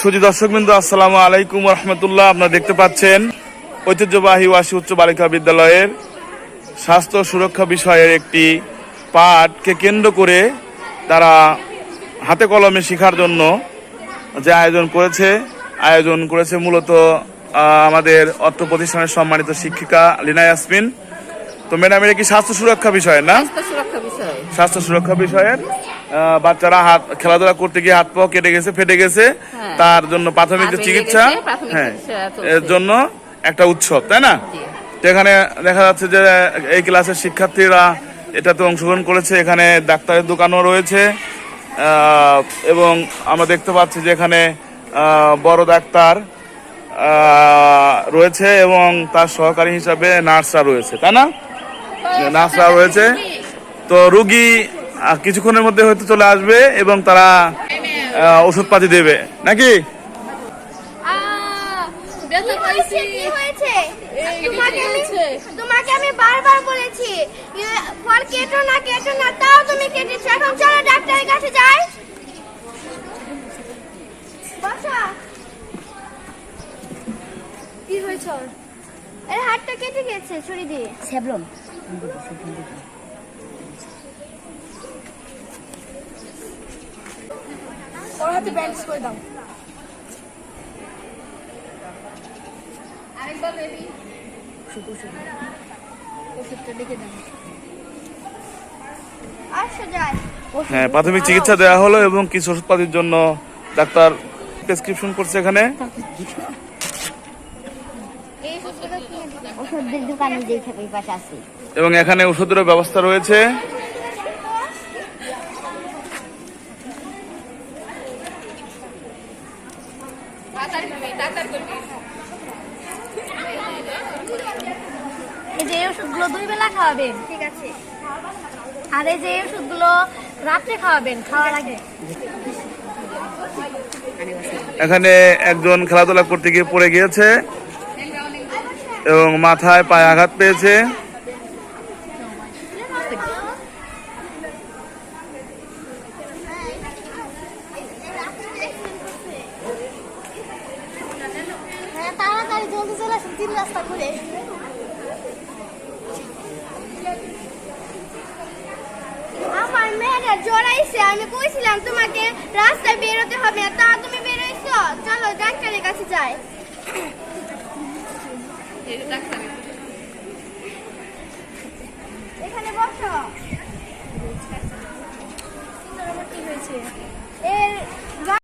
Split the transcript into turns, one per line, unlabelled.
সুজি দর্শকবৃন্দ আসসালামু আলাইকুম রহমতুল্লাহ আপনারা দেখতে পাচ্ছেন ঐতিহ্যবাহী ওয়াসি উচ্চ বালিকা বিদ্যালয়ের স্বাস্থ্য সুরক্ষা বিষয়ের একটি পাঠকে কেন্দ্র করে তারা হাতে কলমে শেখার জন্য যে আয়োজন করেছে আয়োজন করেছে মূলত আমাদের অর্থ প্রতিষ্ঠানের সম্মানিত শিক্ষিকা লিনা ইয়াসমিন। তো ম্যাডাম এটা কি স্বাস্থ্য সুরক্ষা বিষয় না?
স্বাস্থ্য সুরক্ষা
বিষয়ের বাচ্চারা হাত খেলাধুলা করতে গিয়ে হাত পা কেটে গেছে ফেটে গেছে।
হ্যাঁ।
তার জন্য প্রাথমিক যে চিকিৎসা হ্যাঁ এর জন্য একটা উৎসব তাই না। এখানে দেখা যাচ্ছে যে এই ক্লাসের শিক্ষার্থীরা এটাতে অংশগ্রহণ করেছে এখানে ডাক্তারের দোকানও রয়েছে এবং আমরা দেখতে পাচ্ছি যে এখানে বড় ডাক্তার রয়েছে এবং তার সহকারী হিসাবে নার্সরা রয়েছে তাই না? নার্সরা রয়েছে। তো রুগী কিছুক্ষণের মধ্যে হয়তো চলে আসবে এবং তারা আহ, ওষুধপাতি দেবে। নাকি?
হয়েছে? তোমাকে আমি
হয়েছে।
তোমাকে আমি বারবার বলেছি ফল কেটো না কেটো না তাও তুমি কেটেছো। এখন চলো ডাক্তারের কাছে যাই। বসো। কি হয়েছে এর হাতটা কেটে গেছে ছুরি দিয়ে।
স্যাবলন
ওর হাতে ব্যান্ডেজ করে দাও।
আরেকবার বেবি
ওষুধটা দেখে দাও।
হ্যাঁ প্রাথমিক চিকিৎসা দেওয়া হলো এবং কিছু ওষুধপাতির জন্য ডাক্তার প্রেসক্রিপশন করছে এখানে।
এই ওষুধটা কিনে দিতে
ওষুধের দোকানে যে থাকে এই পাশে আছে।
এবং এখানে ওষুধেরও ব্যবস্থা রয়েছে
তাড়াতাড়ি করবি তাড়াতাড়ি করবি
এই যে ওষুধগুলো দুই বেলা খাওয়াবেন,
ঠিক আছে?
আর এই যে ওষুধগুলো রাত্রে খাওয়াবেন, খাওয়ার আগে।
এখানে একজন খেলাধুলা করতে গিয়ে পড়ে গিয়েছে এবং মাথায় পায়ে আঘাত পেয়েছে
হ্যাঁ তাড়াতাড়ি জলদি চলে আসুন তিন রাস্তা ঘুরে আমার মেয়েটা জড়াইছে আমি কইছিলাম তোমাকে রাস্তায় বেরোতে হবে তা তুমি বেরোইছো? চলো ডাক্তারের কাছে যাই। এখানে বসো। হয়েছে?